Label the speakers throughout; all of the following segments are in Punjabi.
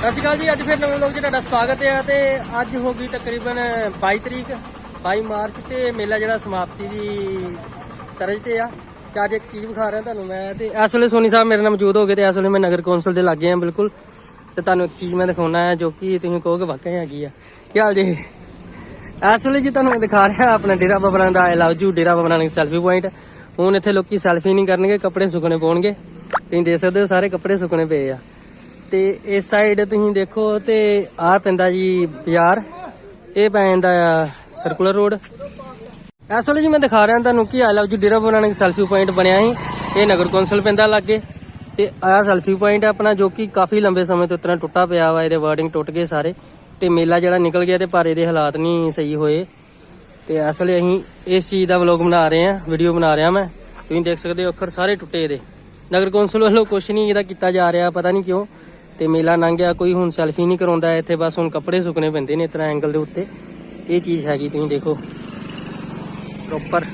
Speaker 1: ਸਤਿ ਸ਼੍ਰੀ ਅਕਾਲ ਜੀ, ਅੱਜ ਫਿਰ ਨਵੇਂ ਲੋਕ ਜੀ ਤੁਹਾਡਾ ਸਵਾਗਤ ਹੈ ਤੇ ਅੱਜ ਹੋ ਗਈ ਤਕਰੀਬਨ 22 ਤਰੀਕ 22 ਮਾਰਚ ਤੇ ਮੇਲਾ ਜਿਹੜਾ ਸਮਾਪਤੀ ਦੀ ਤਰਜ ਤੇ ਆ ਤੇ ਅੱਜ ਇੱਕ ਚੀਜ਼ ਵਿਖਾ ਰਿਹਾ ਤੁਹਾਨੂੰ ਮੈਂ ਤੇ ਇਸ ਵੇਲੇ ਸੋਨੀ ਸਾਹਿਬ ਮੇਰੇ ਨਾਲ ਮੌਜੂਦ ਹੋ ਗਏ ਤੇ ਇਸ ਵੇਲੇ ਮੈਂ ਨਗਰ ਕੌਂਸਲ ਦੇ ਲਾਗੇ ਆ ਬਿਲਕੁਲ ਤੇ ਤੁਹਾਨੂੰ ਇੱਕ ਚੀਜ਼ ਮੈਂ ਦਿਖਾਉਣਾ ਹੈ ਜੋ ਕਿ ਤੁਸੀਂ ਕਹੋਗੇ ਵਾਕਈ ਹੈਗੀ ਆ। ਕੀ ਹਾਲ ਜੀ? ਇਸ ਵੇਲੇ ਜੀ ਤੁਹਾਨੂੰ ਮੈਂ ਦਿਖਾ ਰਿਹਾ ਆਪਣਾ ਡੇਰਾ ਬਾਬਾ ਨਾਨਕ ਦਾ I love you Dera Baba Nanak selfie point ਹੁਣ ਇੱਥੇ ਲੋਕੀ ਸੈਲਫੀ ਨਹੀਂ ਕਰਨਗੇ, ਕੱਪੜੇ ਸੁੱਕਣੇ ਪਾਉਣਗੇ। ਤੁਸੀਂ ਦੇਖ ਸਕਦੇ ਹੋ ਸਾਰੇ ਕੱਪੜੇ ਸੁੱਕਣੇ ਪਏ ਆ। ਤੇ ਇਸ ਸਾਈਡ ਤੁਸੀਂ ਦੇਖੋ ਤੇ ਆਹ ਪੈਂਦਾ ਜੀ ਬਾਜ਼ਾਰ। ਇਹ ਪੈ ਜਾਂਦਾ ਆ ਸਰਕੂਲਰ ਰੋਡ ਇਸ ਵੇਲੇ ਜੀ ਮੈਂ ਦਿਖਾ ਰਿਹਾ ਤੁਹਾਨੂੰ ਕਿ ਆਈ ਲਵ ਜੀ ਡੇਰਾ ਬਾਬਾ ਨਾਨਕ ਸੈਲਫੀ ਪੁਆਇੰਟ ਬਣਿਆ ਸੀ। ਇਹ ਨਗਰ ਕੌਂਸਲ ਪੈਂਦਾ ਲੱਗੇ। ਤੇ ਆਹ ਸੈਲਫੀ ਪੁਆਇੰਟ ਆਪਣਾ ਜੋ ਕਿ ਕਾਫੀ ਲੰਬੇ ਸਮੇਂ ਤੋਂ ਇਤਨਾ ਟੁੱਟਾ ਪਿਆ ਵਾ, ਇਹਦੇ ਵਰਡਿੰਗ ਟੁੱਟ ਗਏ ਸਾਰੇ। ਤੇ ਮੇਲਾ ਜਿਹੜਾ ਨਿਕਲ ਗਿਆ ਤੇ ਪਰ ਇਹਦੇ ਹਾਲਾਤ ਨਹੀਂ ਸਹੀ ਹੋਏ। ਤੇ ਇਸ ਵੇਲੇ ਅਸੀਂ ਇਸ ਚੀਜ਼ ਦਾ ਵਲੌਗ ਬਣਾ ਰਹੇ ਹਾਂ ਵੀਡੀਓ ਬਣਾ ਰਿਹਾ ਮੈਂ। ਤੁਸੀਂ ਦੇਖ ਸਕਦੇ ਹੋ ਅੱਖਰ ਸਾਰੇ ਟੁੱਟੇ ਇਹਦੇ। ਨਗਰ ਕੌਂਸਲ ਵੱਲੋਂ ਕੁਝ ਨਹੀਂ ਇਹਦਾ ਕੀਤਾ ਜਾ ਰਿਹਾ, ਪਤਾ ਨਹੀਂ ਕਿਉਂ। ਤੇ ਮੇਲਾ ਲੰਘ ਗਿਆ ਕੋਈ ਹੁਣ ਸੈਲਫੀ ਨਹੀਂ ਕਰਾਉਂਦਾ, ਇੱਥੇ ਬਸ ਹੁਣ ਕੱਪੜੇ ਸੁੱਕਣੇ ਪੈਂਦੇ ਨੇ ਇਸ ਤਰ੍ਹਾਂ ਐਂਗਲ ਦੇ ਉੱਤੇ। ਇਹ ਚੀਜ਼ ਹੈਗੀ, ਤੁਸੀਂ ਦੇਖੋ। ਪ੍ਰੋਪਰ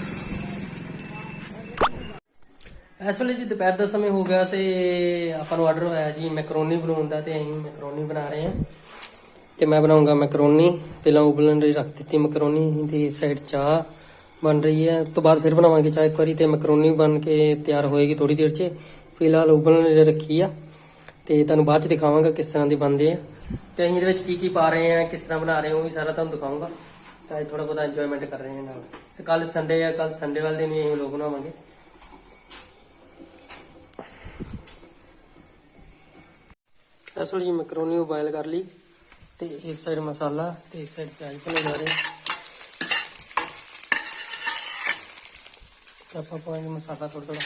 Speaker 1: ਇਸ ਵੇਲੇ ਜੀ ਦੁਪਹਿਰ ਦਾ ਸਮੇਂ ਹੋ ਗਿਆ ਤੇ ਆਪਾਂ ਨੂੰ ਆਰਡਰ ਹੋਇਆ ਜੀ ਮੈਕਰੋਨੀ ਬਣਾਉਣ ਦਾ ਤੇ ਅਸੀਂ ਮੈਕਰੋਨੀ ਬਣਾ ਰਹੇ ਹਾਂ। ਤੇ ਮੈਂ ਬਣਾਉਂਗਾ ਮੈਕਰੋਨੀ ਪਹਿਲਾਂ ਉਬਲਣ ਲਈ ਰੱਖ ਦਿੱਤੀ ਮੈਕਰੋਨੀ ਦੀ ਸਾਈਡ ਚਾਹ ਬਣ ਰਹੀ ਹੈ। ਉਸ ਤੋਂ ਬਾਅਦ ਫਿਰ ਬਣਾਵਾਂਗੇ ਚਾਹ ਇੱਕ ਵਾਰੀ ਤੇ ਮੈਕਰੋਨੀ ਬਣ ਕੇ ਤਿਆਰ ਹੋਏਗੀ ਥੋੜੀ ਦੇਰ 'ਚ। ਫਿਲਹਾਲ ਉਬਲਣ ਲਈ ਰੱਖੀ ਆ। ਤੇ ਤੁਹਾਨੂੰ ਬਾਅਦ 'ਚ ਦਿਖਾਵਾਂਗਾ ਕਿਸ ਤਰ੍ਹਾਂ ਦੇ ਬਣਦੇ ਆ। ਤੇ ਅਸੀਂ ਇਹਦੇ ਵਿੱਚ ਕੀ ਕੀ ਪਾ ਰਹੇ ਆ, ਕਿਸ ਤਰ੍ਹਾਂ ਬਣਾ ਰਹੇ ਹਾਂ, ਉਹ ਵੀ ਸਾਰਾ ਤੁਹਾਨੂੰ ਦਿਖਾਵਾਂਗਾ ਤਾਂ ਅੱਜ ਥੋੜਾ ਬਹੁਤਾ ਇੰਜੋਇਮੈਂਟ ਕਰ ਰਹੇ ਹਾਂ ਨਾਲ। ਤੇ ਕੱਲ ਸੰਡੇ ਆ ਕੱਲ ਸੰਡੇ ਵਾਲੇ ਦਿਨ ਹੀ ਅਸੀਂ ਲੋਕ ਬਣਾਵਾਂਗੇ। ਅਸਲ ਜੀ ਮੈਕਰੋਨੀ ਉਬਾਈਲ ਕਰ ਲਈ। ਤੇ ਇਸ ਸਾਈਡ ਮਸਾਲਾ, ਤੇ ਇਸ ਸਾਈਡ ਪਿਆਜ਼ ਭੁੰਨੇ ਜਾ ਰਹੇ ਆਪਾਂ ਪਾਵਾਂਗੇ ਮਸਾਲਾ ਥੋੜਾ ਥੋੜਾ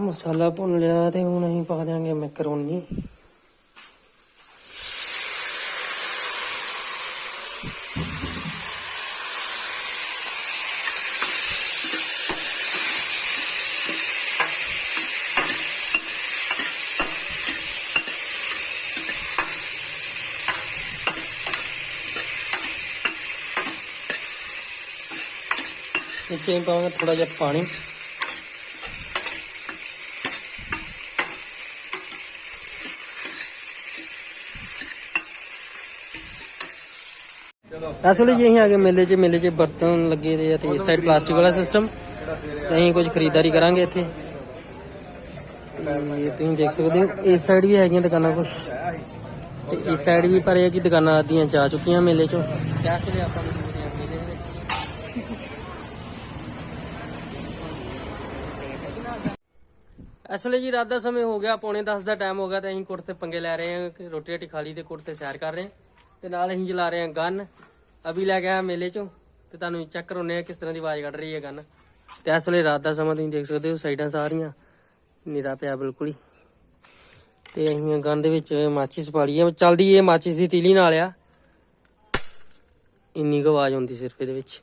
Speaker 1: ਮਸਾਲਾ ਭੁੰਨ ਲਿਆ ਤੇ ਹੁਣ ਅਸੀਂ ਪਾ ਦਿਆਂਗੇ ਮੈਕਰੋਨੀ ਵਿੱਚ ਅਸੀਂ ਪਾਵਾਂਗੇ ਥੋੜਾ ਜਿਹਾ ਅਸਲ ਜੀ ਅਸੀਂ ਆ ਗਏ ਮੇਲੇ 'ਚ ਮੇਲੇ 'ਚ ਬਰਤਨ ਲੱਗੇ ਦੇ ਆ ਤੇ ਇਸ ਸਾਈਡ ਪਲਾਸਟਿਕ ਵਾਲਾ ਸਿਸਟਮ ਤੇ ਅਸੀਂ ਕੁਝ ਖਰੀਦਦਾਰੀ ਕਰਾਂਗੇ ਇੱਥੇ। ਤੇ ਤੁਸੀਂ ਦੇਖ ਸਕਦੇ ਹੋ ਇਸ ਸਾਈਡ ਵੀ ਹੈਗੀਆਂ ਦੁਕਾਨਾਂ ਕੁਝ ਤੇ ਇਸ ਸਾਈਡ ਵੀ ਪਰ ਇਹ ਕਿ ਦੁਕਾਨਾਂ ਆਦੀਆਂ ਜਾ ਚੁੱਕੀਆਂ ਮੇਲੇ 'ਚੋਂ। ਆਪਾਂ ਅਸਲੇ ਜੀ ਰਾਤ ਦਾ ਸਮੇਂ ਹੋ ਗਿਆ ਪੌਣੇ 10 ਦਾ ਟਾਈਮ ਹੋ ਗਿਆ ਤੇ ਅਸੀਂ ਕੁੱਟ ਤੇ ਪੰਗੇ ਲੈ ਰਹੇ ਹਾਂ ਰੋਟੀ ਰੋਟੀ ਖਾ ਲਈ ਤੇ ਕੁੱਟ ਤੇ ਸੈਰ ਕਰ ਰਹੇ ਹਾਂ। ਤੇ ਨਾਲ ਅਸੀਂ ਚਲਾ ਰਹੇ ਹਾਂ ਗਨ। ਅਭੀ ਲੈ ਕੇ ਆਇਆ ਮੇਲੇ ਚੋਂ। ਤੇ ਤੁਹਾਨੂੰ ਚੈੱਕ ਕਰਾਉਨੇ ਆ ਕਿਸ ਤਰ੍ਹਾਂ ਦੀ ਆਵਾਜ਼ ਕੱਢ ਰਹੀ ਹੈ ਗਨ। ਤੇ ਇਸ ਵੇਲੇ ਰਾਤ ਦਾ ਸਮਾਂ ਤੁਸੀਂ ਦੇਖ ਸਕਦੇ ਹੋ, ਸਾਈਡਾਂ ਸਾਰੀਆਂ। ਨੀਰਾ ਪਿਆ ਬਿਲਕੁਲ ਹੀ। ਤੇ ਅਸੀਂ ਗਨ ਦੇ ਵਿੱਚ ਮਾਚਿਸ ਪਾ ਲਈ ਹੈ ਚੱਲਦੀ ਇਹ ਮਾਚਿਸ ਦੀ ਤੀਲੀ ਨਾਲ ਆ। ਇੰਨੀ ਕੁ ਆਵਾਜ਼ ਆਉਂਦੀ ਸਿਰਫ ਇਹਦੇ ਵਿੱਚ।